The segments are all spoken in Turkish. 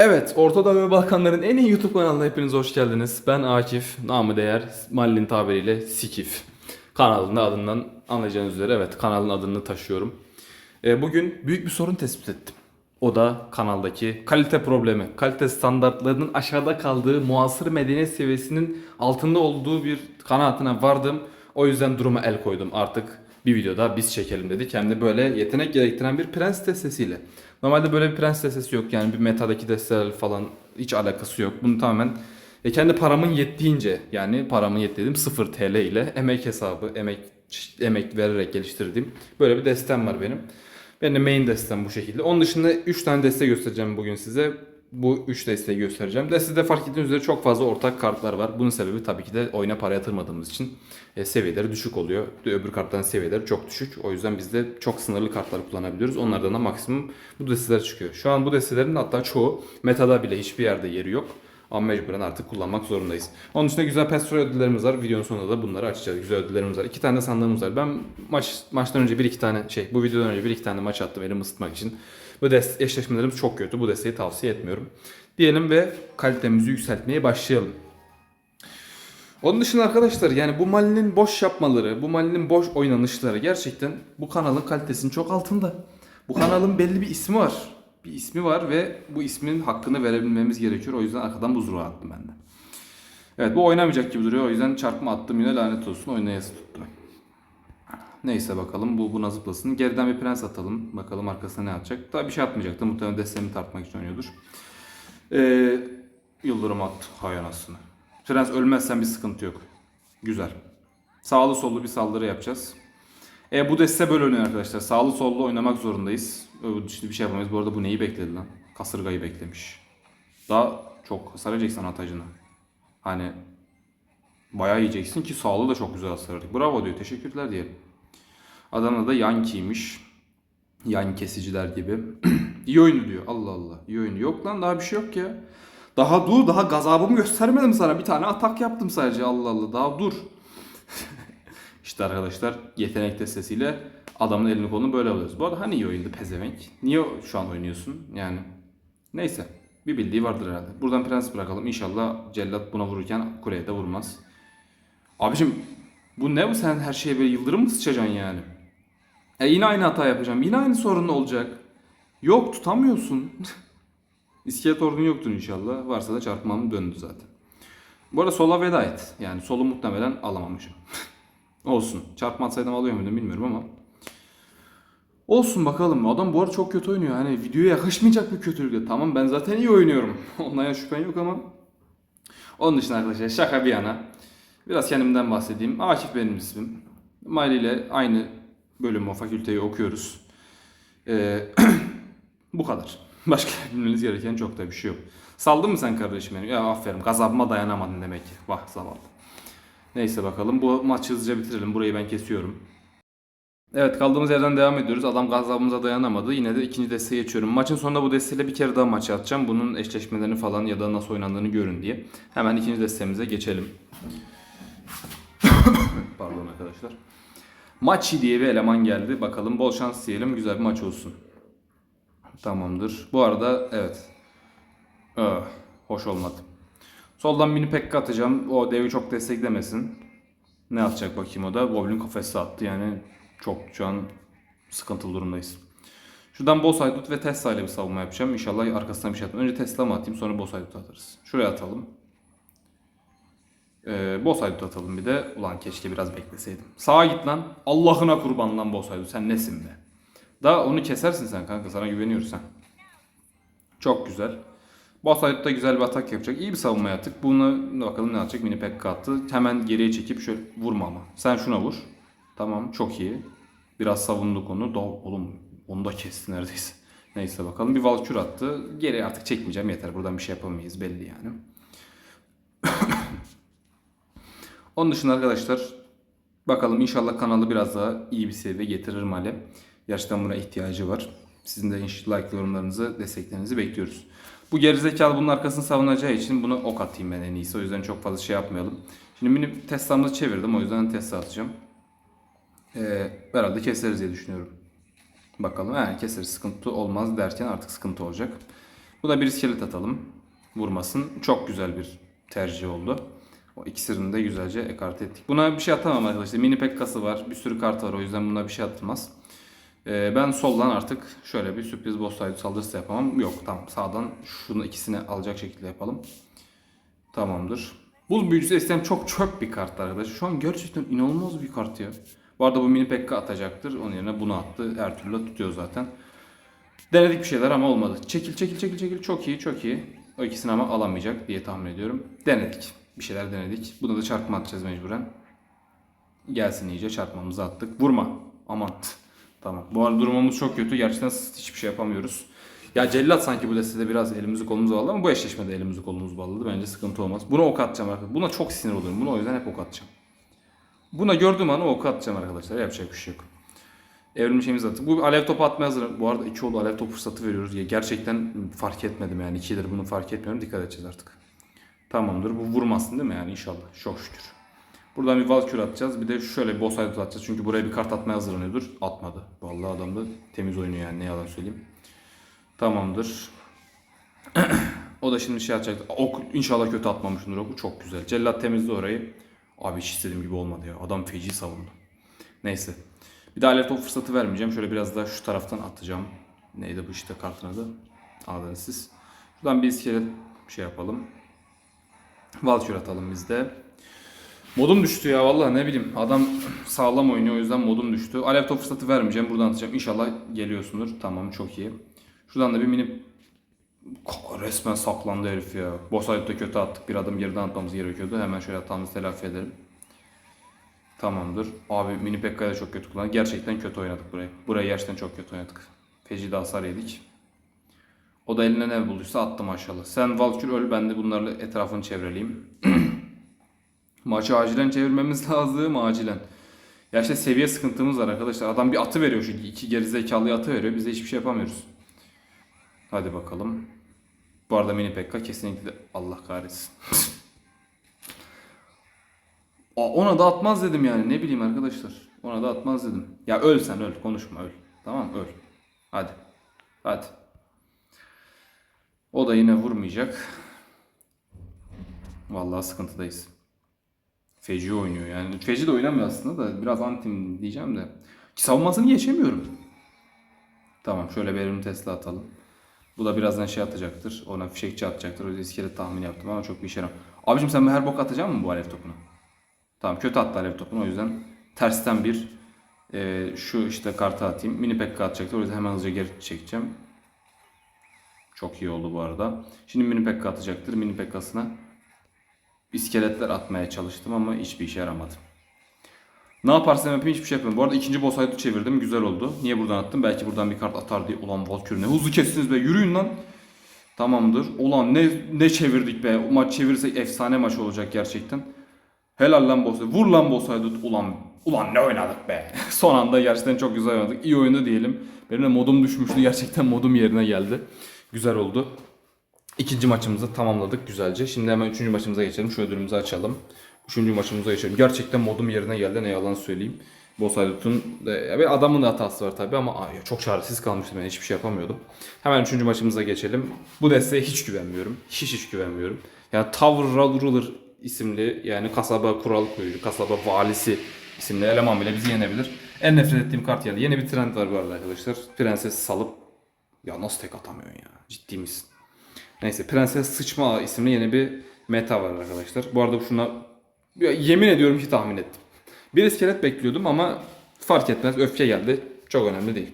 Evet, Orta Doğu ve Balkanların en iyi YouTube kanalına hepiniz hoş geldiniz. Ben Akif, namı değer, Mallin tabiriyle Sikif. Kanalın adından anlayacağınız üzere evet kanalın adını taşıyorum. Ee, bugün büyük bir sorun tespit ettim. O da kanaldaki kalite problemi. Kalite standartlarının aşağıda kaldığı, muasır medeniyet seviyesinin altında olduğu bir kanaatine vardım. O yüzden duruma el koydum artık bir videoda biz çekelim dedik. Hem de böyle yetenek gerektiren bir prens destesiyle. Normalde böyle bir prens destesi yok yani bir metadaki desteler falan hiç alakası yok. Bunu tamamen e, kendi paramın yettiğince yani paramın yettiğim 0 TL ile emek hesabı, emek emek vererek geliştirdiğim böyle bir destem var benim. Benim de main destem bu şekilde. Onun dışında 3 tane deste göstereceğim bugün size. Bu 3 desteği göstereceğim. Destede fark ettiğiniz üzere çok fazla ortak kartlar var. Bunun sebebi tabii ki de oyuna para yatırmadığımız için e, seviyeleri düşük oluyor. Öbür kartların seviyeleri çok düşük. O yüzden biz de çok sınırlı kartlar kullanabiliyoruz. Onlardan da maksimum bu desteler çıkıyor. Şu an bu destelerin hatta çoğu metada bile hiçbir yerde yeri yok. Ama mecburen artık kullanmak zorundayız. Onun dışında güzel pestro ödüllerimiz var. Videonun sonunda da bunları açacağız. Güzel ödüllerimiz var. İki tane de sandığımız var. Ben maç maçtan önce bir iki tane şey bu videodan önce bir iki tane maç attım elimi ısıtmak için. Bu eşleşmelerimiz çok kötü. Bu desteği tavsiye etmiyorum. Diyelim ve kalitemizi yükseltmeye başlayalım. Onun dışında arkadaşlar yani bu Mali'nin boş yapmaları, bu Mali'nin boş oynanışları gerçekten bu kanalın kalitesinin çok altında. Bu kanalın belli bir ismi var. Bir ismi var ve bu ismin hakkını verebilmemiz gerekiyor. O yüzden arkadan buzluğa attım ben de. Evet bu oynamayacak gibi duruyor. O yüzden çarpma attım yine lanet olsun. Oynayası tuttu. Neyse bakalım bu buna zıplasın. Geriden bir prens atalım. Bakalım arkasına ne atacak. Daha bir şey atmayacaktı. Muhtemelen destemi tartmak için oynuyordur. Ee, yıldırım attı. Hay anasını. Prens ölmezsen bir sıkıntı yok. Güzel. Sağlı sollu bir saldırı yapacağız. E, bu deste böyle oynuyor arkadaşlar. Sağlı sollu oynamak zorundayız. Dışında bir şey yapamayız. Bu arada bu neyi bekledi lan? Kasırgayı beklemiş. Daha çok hasar edeceksin atacını. Hani bayağı yiyeceksin ki sağlığı da çok güzel hasar. Bravo diyor. Teşekkürler diyelim. Adamda da yankiymiş. Yan kesiciler gibi. İyi oyunu diyor. Allah Allah. İyi oyunu. Yok lan daha bir şey yok ya. Daha dur. Daha gazabımı göstermedim sana. Bir tane atak yaptım sadece. Allah Allah. Daha dur. işte arkadaşlar yetenek destesiyle adamın elini kolunu böyle alıyoruz. Bu arada hani iyi oyundu pezevenk. Niye şu an oynuyorsun? Yani neyse. Bir bildiği vardır herhalde. Buradan prens bırakalım. İnşallah cellat buna vururken kuleye de vurmaz. Abicim bu ne bu sen her şeye böyle yıldırım mı sıçacaksın yani? E yine aynı hata yapacağım. Yine aynı sorun olacak. Yok tutamıyorsun. İskelet ordun yoktur inşallah. Varsa da çarpmam döndü zaten. Bu arada sola veda et. Yani solu muhtemelen alamamışım. Olsun. Çarpma atsaydım alıyor muydum bilmiyorum ama. Olsun bakalım. Adam bu arada çok kötü oynuyor. Hani videoya yakışmayacak bir kötülük. Tamam ben zaten iyi oynuyorum. Ondan şüphen yok ama. Onun dışında arkadaşlar şaka bir yana. Biraz kendimden bahsedeyim. Akif benim ismim. Mali ile aynı bölümü, fakülteyi okuyoruz. Ee, bu kadar. Başka bilmeniz gereken çok da bir şey yok. Saldın mı sen kardeşim benim? Ya aferin. Gazabıma dayanamadın demek ki. Vah zavallı. Neyse bakalım. Bu maçı hızlıca bitirelim. Burayı ben kesiyorum. Evet kaldığımız yerden devam ediyoruz. Adam gazabımıza dayanamadı. Yine de ikinci desteğe geçiyorum. Maçın sonunda bu desteğiyle bir kere daha maç atacağım. Bunun eşleşmelerini falan ya da nasıl oynandığını görün diye. Hemen ikinci desteğimize geçelim. Pardon arkadaşlar. Maçi diye bir eleman geldi. Bakalım bol şans diyelim. Güzel bir maç olsun. Tamamdır. Bu arada evet. Öh, hoş olmadı. Soldan mini pekka atacağım. O devi çok desteklemesin. Ne atacak bakayım o da. Goblin kafesi attı yani. Çok şu an sıkıntılı durumdayız. Şuradan boss haydut ve Tesla ile bir savunma yapacağım. İnşallah arkasından bir şey atmam. Önce Tesla mı atayım sonra boss haydut atarız. Şuraya atalım. Ee, boss haydut atalım bir de. Ulan keşke biraz bekleseydim. Sağa git lan. Allah'ına kurban lan boss haydut. Sen nesin be? Daha onu kesersin sen kanka. Sana güveniyoruz sen. Çok güzel. Boss haydut da güzel bir atak yapacak. İyi bir savunma yaptık. Bunu bakalım ne yapacak. Mini pekka attı. Hemen geriye çekip şöyle vurma ama. Sen şuna vur. Tamam çok iyi. Biraz savunduk onu. Da, oğlum onu da kesti neredeyse. Neyse bakalım. Bir Valkür attı. Geri artık çekmeyeceğim yeter. Buradan bir şey yapamayız belli yani. Onun dışında arkadaşlar bakalım inşallah kanalı biraz daha iyi bir seviye getirir Mali. Gerçekten buna ihtiyacı var. Sizin de like yorumlarınızı, desteklerinizi bekliyoruz. Bu gerizekalı bunun arkasını savunacağı için bunu ok atayım ben en iyisi. O yüzden çok fazla şey yapmayalım. Şimdi mini Tesla'mızı çevirdim. O yüzden Tesla atacağım. Ee, herhalde keseriz diye düşünüyorum. Bakalım. He, keseriz sıkıntı olmaz derken artık sıkıntı olacak. Bu da bir iskelet atalım. Vurmasın. Çok güzel bir tercih oldu. O ikisini de güzelce ekart ettik. Buna bir şey atamam arkadaşlar. Mini pekkası var. Bir sürü kart var. O yüzden buna bir şey atılmaz. Ee, ben soldan artık şöyle bir sürpriz boss side saldırısı yapamam. Yok tamam sağdan şunu ikisini alacak şekilde yapalım. Tamamdır. Buz büyücüsü eskiden çok çöp bir kart arkadaşlar. Şu an gerçekten inanılmaz bir kart ya. Bu arada bu mini pekka atacaktır. Onun yerine bunu attı. Her türlü tutuyor zaten. Denedik bir şeyler ama olmadı. Çekil çekil çekil çekil. Çok iyi çok iyi. O ikisini ama alamayacak diye tahmin ediyorum. Denedik. Bir şeyler denedik. Buna da çarpma atacağız mecburen. Gelsin iyice çarpmamızı attık. Vurma. Aman. Tamam. Bu arada durumumuz çok kötü. Gerçekten hiçbir şey yapamıyoruz. Ya cellat sanki bu destede biraz elimizi kolumuzu bağladı ama bu eşleşmede elimizi kolumuzu bağladı. Bence sıkıntı olmaz. Buna ok atacağım arkadaşlar. Buna çok sinir oluyorum. Buna o yüzden hep ok atacağım. Buna gördüğüm an o ok atacağım arkadaşlar. Yapacak bir şey yok. Evrim şeyimizi attık. Bu alev topu atmaya hazır. Bu arada iki oldu alev topu fırsatı veriyoruz. Ya gerçekten fark etmedim yani. ikidir bunu fark etmiyorum. Dikkat edeceğiz artık. Tamamdır. Bu vurmasın değil mi yani inşallah. Çok şükür. Buradan bir Valkür atacağız. Bir de şöyle bir haydut atacağız. Çünkü buraya bir kart atmaya hazırlanıyordur. Atmadı. Vallahi adam da temiz oynuyor yani ne yalan söyleyeyim. Tamamdır. o da şimdi şey atacak. Ok inşallah kötü atmamışımdır oku. Çok güzel. Cellat temizli orayı. Abi hiç istediğim gibi olmadı ya. Adam feci savundu. Neyse. Bir daha alev fırsatı vermeyeceğim. Şöyle biraz daha şu taraftan atacağım. Neydi bu işte kartın adı? Anladınız siz. Şuradan bir iskelet şey yapalım. Valkür atalım biz de. Modum düştü ya vallahi ne bileyim. Adam sağlam oynuyor o yüzden modum düştü. Alev top fırsatı vermeyeceğim. Buradan atacağım. İnşallah geliyorsundur. Tamam çok iyi. Şuradan da bir mini resmen saklandı herif ya. Boss da kötü attık. Bir adım geriden atmamız gerekiyordu. Hemen şöyle hatamızı telafi edelim. Tamamdır. Abi mini Pekka'yı da çok kötü kullandık. Gerçekten kötü oynadık burayı. Burayı gerçekten çok kötü oynadık. Feci de hasar yedik. O da eline ne bulduysa attı maşallah. Sen Valkür öl ben de bunlarla etrafını çevreleyeyim. Maçı acilen çevirmemiz lazım acilen. Ya işte seviye sıkıntımız var arkadaşlar. Adam bir atı veriyor şu iki gerizekalıyı atı veriyor. Biz de hiçbir şey yapamıyoruz. Hadi bakalım. Bu arada mini pekka kesinlikle Allah kahretsin. Ona da atmaz dedim yani ne bileyim arkadaşlar. Ona da atmaz dedim. Ya öl sen öl konuşma öl. Tamam öl. Hadi. Hadi. O da yine vurmayacak. Vallahi sıkıntıdayız. Feci oynuyor yani. Feci de oynamıyor aslında da biraz antim diyeceğim de. Savunmasını geçemiyorum. Tamam şöyle bir evrim Tesla atalım. Bu da birazdan şey atacaktır. Ona fişekçi atacaktır. O iskelet tahmini yaptım ama çok bir işe yaramıyor. Abicim sen her bok atacak mısın bu alev topunu? Tamam kötü attı alev topunu o yüzden tersten bir e, şu işte kartı atayım. Mini pekka atacaktır. O yüzden hemen hızlıca geri çekeceğim. Çok iyi oldu bu arada. Şimdi mini pekka atacaktır. Mini pekkasına iskeletler atmaya çalıştım ama hiçbir işe yaramadı. Ne yaparsam yapayım hiçbir şey yapmıyorum. Bu arada ikinci boss fight'ı çevirdim. Güzel oldu. Niye buradan attım? Belki buradan bir kart atar diye. Ulan Valkyrie ne hızlı kestiniz be. Yürüyün lan. Tamamdır. Ulan ne ne çevirdik be. O maç çevirsek efsane maç olacak gerçekten. Helal lan boss. Vur lan boss fight. Ulan ulan ne oynadık be. Son anda gerçekten çok güzel oynadık. İyi oyundu diyelim. Benim de modum düşmüştü. Gerçekten modum yerine geldi. Güzel oldu. İkinci maçımızı tamamladık güzelce. Şimdi hemen üçüncü maçımıza geçelim. Şu ödülümüzü açalım. Üçüncü maçımıza geçelim. Gerçekten modum yerine geldi ne yalan söyleyeyim. Boss Aydut'un ve adamın da hatası var tabi ama ay, çok çaresiz kalmıştım ben hiçbir şey yapamıyordum. Hemen üçüncü maçımıza geçelim. Bu desteğe hiç güvenmiyorum. Hiç hiç güvenmiyorum. Yani Tower Ruler isimli yani kasaba kural koyucu, kasaba valisi isimli eleman bile bizi yenebilir. En nefret ettiğim kart geldi. Yeni bir trend var bu arada arkadaşlar. Prenses salıp ya nasıl tek atamıyorsun ya? Ciddi misin? Neyse Prenses Sıçma isimli yeni bir meta var arkadaşlar. Bu arada şuna ya, yemin ediyorum ki tahmin ettim. Bir iskelet bekliyordum ama fark etmez öfke geldi. Çok önemli değil.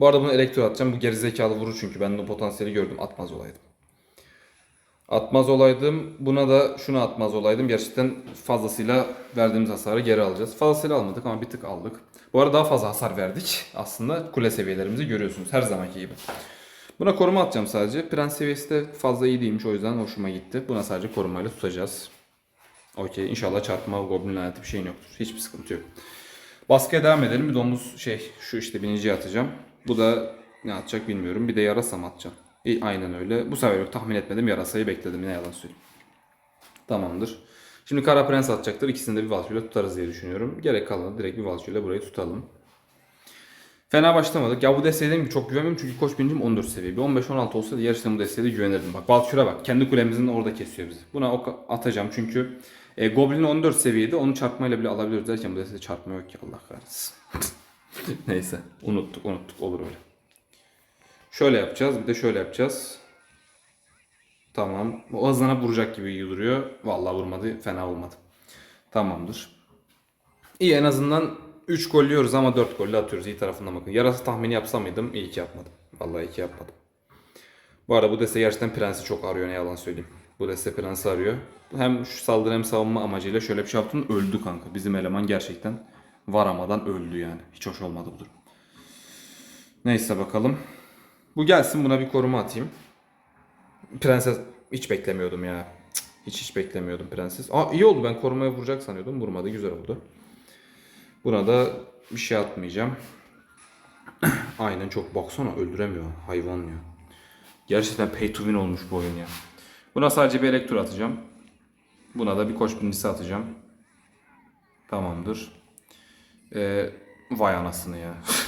Bu arada bunu elektro atacağım. Bu gerizekalı vurur çünkü ben de potansiyeli gördüm. Atmaz olaydım. Atmaz olaydım. Buna da şunu atmaz olaydım. Gerçekten fazlasıyla verdiğimiz hasarı geri alacağız. Fazlasıyla almadık ama bir tık aldık. Bu arada daha fazla hasar verdik. Aslında kule seviyelerimizi görüyorsunuz. Her zamanki gibi. Buna koruma atacağım sadece. Prens seviyesi de fazla iyi değilmiş o yüzden hoşuma gitti. Buna sadece korumayla tutacağız. Okey inşallah çarpma goblin laneti bir şeyin yoktur. Hiçbir sıkıntı yok. Baskıya devam edelim. Bir domuz şey şu işte biniciye atacağım. Bu da ne atacak bilmiyorum. Bir de yarasa mı atacağım? İyi, aynen öyle. Bu sefer yok tahmin etmedim. Yarasayı bekledim. Ne yalan söyleyeyim. Tamamdır. Şimdi Kara Prens atacaktır. İkisini de bir Valkyrie tutarız diye düşünüyorum. Gerek kalanı direkt bir Valkyrie burayı tutalım. Fena başlamadık. Ya bu desteğe dedim ki çok güvenmiyorum çünkü koç bilincim 14 seviye. Bir 15-16 olsaydı yarışta bu desteğe de güvenirdim. Bak Valkyrie bak. Kendi kulemizin orada kesiyor bizi. Buna ok atacağım çünkü e, Goblin 14 seviyede. Onu çarpmayla bile alabiliyoruz derken bu desteğe çarpma yok ki Allah kahretsin. Neyse. Unuttuk unuttuk. Olur öyle. Şöyle yapacağız. Bir de şöyle yapacağız. Tamam. O hızlana vuracak gibi duruyor. Vallahi vurmadı. Fena olmadı. Tamamdır. İyi en azından 3 gol yiyoruz ama 4 golle atıyoruz. İyi tarafından bakın. Yarası tahmini yapsam mıydım? İyi ki yapmadım. Vallahi iyi ki yapmadım. Bu arada bu deste gerçekten prensi çok arıyor ne yalan söyleyeyim. Bu deste prensi arıyor. Hem şu saldırı hem savunma amacıyla şöyle bir şey yaptın öldü kanka. Bizim eleman gerçekten varamadan öldü yani. Hiç hoş olmadı bu durum. Neyse bakalım. Bu gelsin buna bir koruma atayım. Prenses hiç beklemiyordum ya. Hiç hiç beklemiyordum prenses. Aa iyi oldu ben korumaya vuracak sanıyordum. Vurmadı güzel oldu. Buna da bir şey atmayacağım. Aynen çok baksana öldüremiyor hayvan ya. Gerçekten pay to win olmuş bu oyun ya. Buna sadece bir elektro atacağım. Buna da bir koç birincisi atacağım. Tamamdır. Ee, vay anasını ya.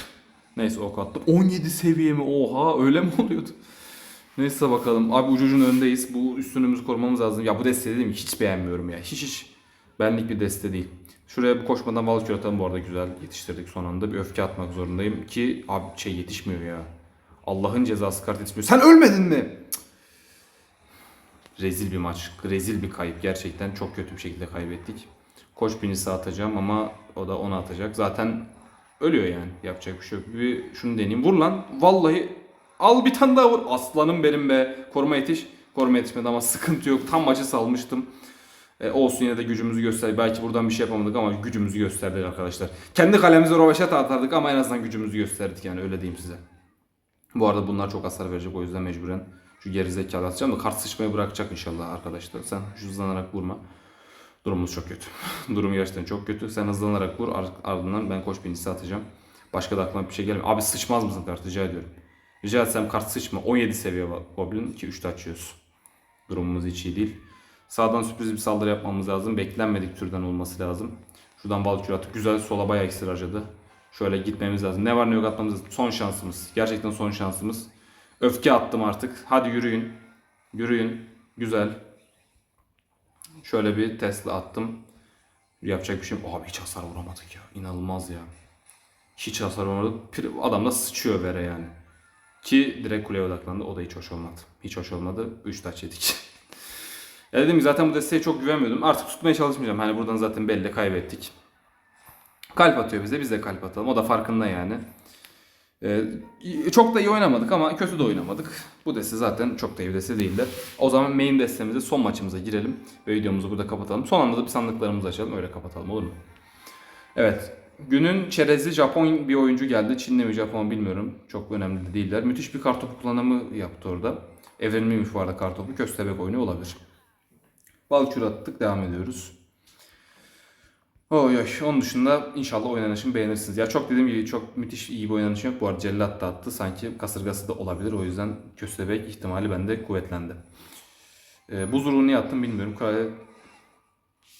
Neyse ok attım. 17 seviye mi? Oha öyle mi oluyordu? Neyse bakalım. Abi ucucun öndeyiz. Bu üstünümüzü korumamız lazım. Ya bu deste değil mi? Hiç beğenmiyorum ya. Hiç hiç. Benlik bir deste değil. Şuraya bir koşmadan Valkyrie atalım. Bu arada güzel yetiştirdik son anda. Bir öfke atmak zorundayım ki abi şey yetişmiyor ya. Allah'ın cezası kart yetişmiyor. Sen ölmedin mi? Cık. Rezil bir maç. Rezil bir kayıp. Gerçekten çok kötü bir şekilde kaybettik. Koç birincisi atacağım ama o da onu atacak. Zaten ölüyor yani. Yapacak bir şey yok. Bir şunu deneyeyim. Vur lan. Vallahi al bir tane daha vur. Aslanım benim be. Koruma yetiş. Koruma yetişmedi ama sıkıntı yok. Tam maçı salmıştım. E, olsun yine de gücümüzü gösterdik. Belki buradan bir şey yapamadık ama gücümüzü gösterdik arkadaşlar. Kendi kalemize rovaşat atardık ama en azından gücümüzü gösterdik yani öyle diyeyim size. Bu arada bunlar çok hasar verecek o yüzden mecburen şu gerizekalı atacağım da kart sıçmayı bırakacak inşallah arkadaşlar. Sen hızlanarak vurma. Durumumuz çok kötü. Durum gerçekten çok kötü. Sen hızlanarak vur ar- ardından ben koç birincisi atacağım. Başka da aklıma bir şey gelmiyor. Abi sıçmaz mısın kart rica ediyorum. Rica etsem kart sıçma. 17 seviye Goblin ki 3'te açıyoruz. Durumumuz hiç iyi değil. Sağdan sürpriz bir saldırı yapmamız lazım. Beklenmedik türden olması lazım. Şuradan Valkyrie atıp güzel sola bayağı iksir harcadı. Şöyle gitmemiz lazım. Ne var ne yok atmamız lazım. Son şansımız. Gerçekten son şansımız. Öfke attım artık. Hadi yürüyün. Yürüyün. Güzel. Şöyle bir Tesla attım. Yapacak bir şey yok. Abi hiç hasar vuramadık ya. İnanılmaz ya. Hiç hasar vuramadık. Adam da sıçıyor vere yani. Ki direkt kuleye odaklandı. O da hiç hoş olmadı. Hiç hoş olmadı. 3 taç yedik. Ya dedim ki zaten bu desteğe çok güvenmiyordum. Artık tutmaya çalışmayacağım. Hani buradan zaten belli kaybettik. Kalp atıyor bize. Biz de kalp atalım. O da farkında yani. Ee, çok da iyi oynamadık ama kötü de oynamadık. Bu deste zaten çok da iyi bir değildi. O zaman main destemize son maçımıza girelim. Ve videomuzu burada kapatalım. Son anda da bir sandıklarımızı açalım. Öyle kapatalım olur mu? Evet. Günün çerezi Japon bir oyuncu geldi. Çinli mi Japon bilmiyorum. Çok önemli de değiller. Müthiş bir kartopu kullanımı yaptı orada. Evrenliymiş bu arada kartopu. Köstebek oyunu olabilir. Valkür attık. Devam ediyoruz. Oy oy. Onun dışında inşallah oynanışımı beğenirsiniz. Ya çok dediğim gibi çok müthiş iyi bir oynanış yok. Bu arada Cellat da attı. Sanki kasırgası da olabilir. O yüzden köstebek ihtimali bende kuvvetlendi. Ee, buz ruhu niye attım bilmiyorum. Kale...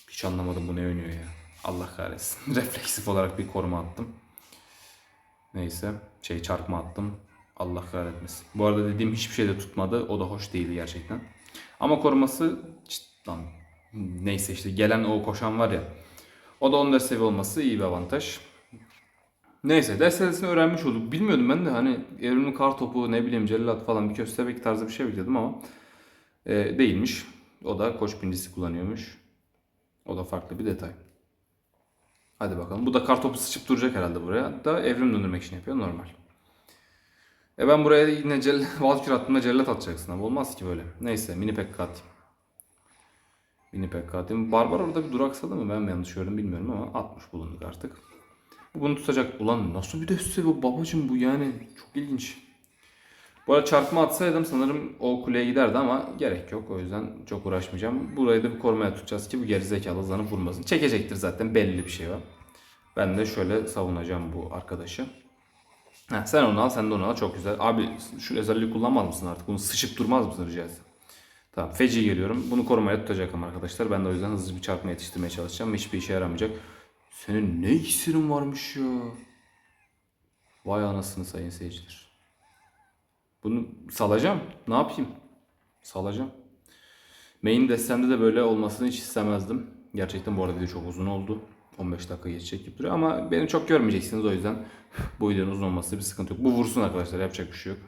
Hiç anlamadım bu ne oynuyor ya. Allah kahretsin. Refleksif olarak bir koruma attım. Neyse. Şey çarpma attım. Allah kahretmesin. Bu arada dediğim hiçbir şey de tutmadı. O da hoş değildi gerçekten. Ama koruması lan. Neyse işte gelen o koşan var ya. O da 14 seviye olması iyi bir avantaj. Neyse destesini öğrenmiş olduk. Bilmiyordum ben de hani evrimin kar topu ne bileyim cellat falan bir köstebek tarzı bir şey bekliyordum ama e, değilmiş. O da koç birincisi kullanıyormuş. O da farklı bir detay. Hadi bakalım. Bu da kar topu sıçıp duracak herhalde buraya. Da evrim döndürmek için yapıyor normal. E ben buraya yine cell Valkyrie attığımda cellat atacaksın ama olmaz ki böyle. Neyse mini pekka atayım. Pekka atayım. Barbar orada bir duraksadı mı ben mi yanlış gördüm bilmiyorum ama atmış bulunduk artık. Bu bunu tutacak. Ulan nasıl bir deste bu babacım bu yani çok ilginç. Bu arada çarpma atsaydım sanırım o kuleye giderdi ama gerek yok. O yüzden çok uğraşmayacağım. Burayı da bir korumaya tutacağız ki bu gerizekalı hızlanıp vurmasın. Çekecektir zaten belli bir şey var. Ben de şöyle savunacağım bu arkadaşı. Heh, sen onu al, sen de onu al. Çok güzel. Abi şu özelliği kullanmaz mısın artık? Bunu sıçıp durmaz mısın rica etsem? Tamam. Feci geliyorum. Bunu korumaya tutacak ama arkadaşlar. Ben de o yüzden hızlı bir çarpma yetiştirmeye çalışacağım. Hiçbir işe yaramayacak. Senin ne iksirin varmış ya? Vay anasını sayın seyirciler. Bunu salacağım. Ne yapayım? Salacağım. Main destemde de böyle olmasını hiç istemezdim. Gerçekten bu arada video çok uzun oldu. 15 dakika geçecek gibi duruyor ama beni çok görmeyeceksiniz o yüzden bu videonun uzun olması bir sıkıntı yok. Bu vursun arkadaşlar yapacak bir şey yok.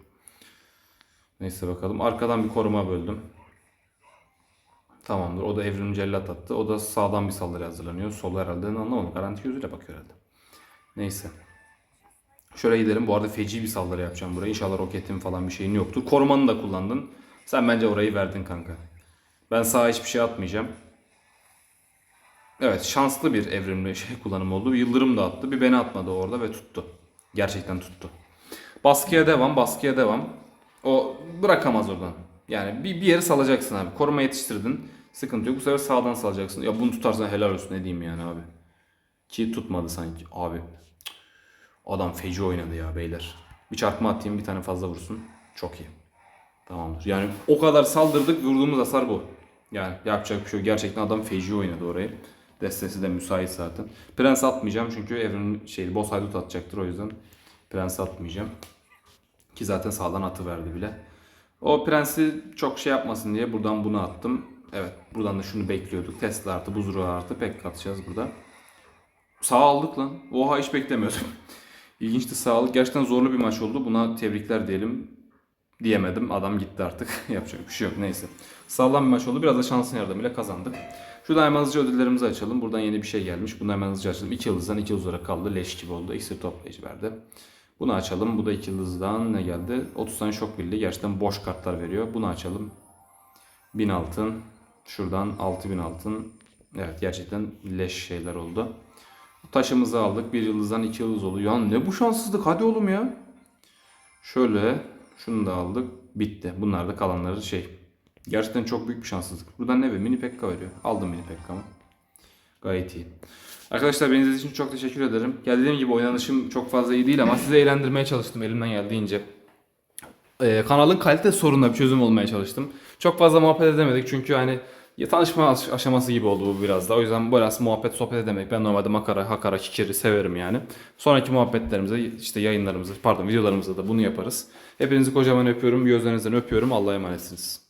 Neyse bakalım. Arkadan bir koruma böldüm. Tamamdır. O da evrim cellat attı. O da sağdan bir saldırı hazırlanıyor. Sol herhalde anlamadım. Garanti gözüyle bakıyor herhalde. Neyse. Şöyle gidelim. Bu arada feci bir saldırı yapacağım buraya. İnşallah roketin falan bir şeyin yoktur. Korumanı da kullandın. Sen bence orayı verdin kanka. Ben sağa hiçbir şey atmayacağım. Evet şanslı bir evrimli şey kullanım oldu. Bir yıldırım da attı. Bir beni atmadı orada ve tuttu. Gerçekten tuttu. Baskıya devam, baskıya devam. O bırakamaz oradan. Yani bir, bir yeri salacaksın abi. Koruma yetiştirdin. Sıkıntı yok. Bu sefer sağdan salacaksın. Ya bunu tutarsan helal olsun ne diyeyim yani abi. Ki tutmadı sanki. Abi adam feci oynadı ya beyler. Bir çarpma atayım bir tane fazla vursun. Çok iyi. Tamamdır. Yani o kadar saldırdık vurduğumuz hasar bu. Yani yapacak bir şey yok. Gerçekten adam feci oynadı orayı. Destesi de müsait zaten. Prens atmayacağım çünkü evrim şey boss haydut atacaktır o yüzden prens atmayacağım. Ki zaten sağdan atı verdi bile. O prensi çok şey yapmasın diye buradan bunu attım. Evet buradan da şunu bekliyorduk. Tesla artı buzruğu artı pek atacağız burada. Sağ aldık lan. Oha hiç beklemiyordum. İlginçti sağ aldık. Gerçekten zorlu bir maç oldu. Buna tebrikler diyelim. Diyemedim. Adam gitti artık. Yapacak bir şey yok. Neyse. Sağlam bir maç oldu. Biraz da şansın yardımıyla kazandık. Şuradan hemen hızlıca ödüllerimizi açalım. Buradan yeni bir şey gelmiş. Bunu hemen hızlıca açalım. 2 yıldızdan 2 yıldız kaldı. Leş gibi oldu. İksir toplayıcı verdi. Bunu açalım. Bu da 2 yıldızdan ne geldi? 30 tane şok birliği. Gerçekten boş kartlar veriyor. Bunu açalım. 1000 altın. Şuradan 6000 altın. Evet gerçekten leş şeyler oldu. Taşımızı aldık. Bir yıldızdan iki yıldız oldu. Ya ne bu şanssızlık hadi oğlum ya. Şöyle şunu da aldık. Bitti. Bunlar da kalanları şey. Gerçekten çok büyük bir şanssızlık. Buradan ne ve mini pekka veriyor. Aldım mini pekkamı. Gayet iyi. Arkadaşlar beni izlediğiniz için çok teşekkür ederim. Ya dediğim gibi oynanışım çok fazla iyi değil ama sizi eğlendirmeye çalıştım elimden geldiğince. Ee, kanalın kalite sorununa bir çözüm olmaya çalıştım. Çok fazla muhabbet edemedik çünkü hani ya tanışma aş- aşaması gibi oldu bu biraz da. O yüzden biraz muhabbet sohbet edemek. Ben normalde makara, hakara, kikiri severim yani. Sonraki muhabbetlerimize işte yayınlarımızda pardon videolarımızda da bunu yaparız. Hepinizi kocaman öpüyorum. Gözlerinizden öpüyorum. Allah'a emanetsiniz.